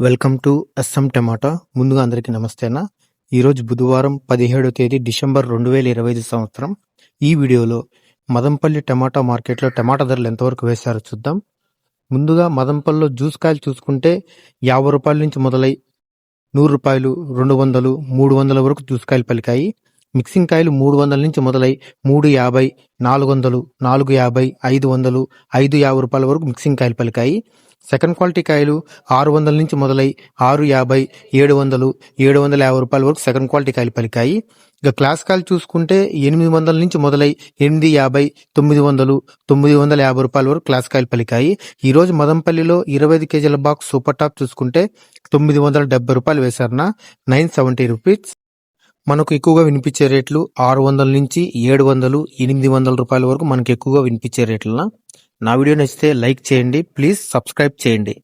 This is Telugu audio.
వెల్కమ్ టు ఎస్ఎం టమాటా. ముందుగా అందరికీ నమస్తే అన్న. ఈరోజు బుధవారం పదిహేడో తేదీ డిసెంబర్ రెండు వేల ఇరవై ఐదు సంవత్సరం. ఈ వీడియోలో మదంపల్లి టమాటా మార్కెట్లో టమాటా ధరలు ఎంతవరకు వేశారో చూద్దాం. ముందుగా మదంపల్లిలో జ్యూస్ కాయలు చూసుకుంటే యాభై రూపాయల నుంచి మొదలై నూరు రూపాయలు రెండు వందలు మూడు వందల వరకు జ్యూస్ కాయలు పలికాయి. మిక్సింగ్ కాయలు మూడు వందల నుంచి మొదలై మూడు యాభై నాలుగు వందలు నాలుగు యాభై ఐదు వందలు ఐదు యాభై రూపాయల వరకు మిక్సింగ్ కాయలు పలికాయి. సెకండ్ క్వాలిటీ కాయలు ఆరు వందల నుంచి మొదలై ఆరు యాభై ఏడు వందలు ఏడు వందల యాభై రూపాయల వరకు సెకండ్ క్వాలిటీ కాయలు పలికాయి. ఇక క్లాస్ కాయలు చూసుకుంటే ఎనిమిది వందల నుంచి మొదలై ఎనిమిది యాభై తొమ్మిది వందలు తొమ్మిది వందల యాభై రూపాయల వరకు క్లాస్ కాయలు పలికాయి. ఈరోజు మదంపల్లిలో ఇరవై ఐదు కేజీల బాక్స్ సూపర్ టాప్ చూసుకుంటే తొమ్మిది వందల డెబ్బై రూపాయలు వేశారన నైన్ సెవెంటీ రూపీస్. మనకు ఎక్కువగా వినిపించే రేట్లు ఆరు వందల నుంచి ఏడు వందలు ఎనిమిది వందల రూపాయల వరకు మనకు ఎక్కువగా వినిపించే రేట్లన? నా వీడియో నచ్చితే లైక్ చేయండి ప్లీజ్ సబ్స్క్రైబ్ చేయండి.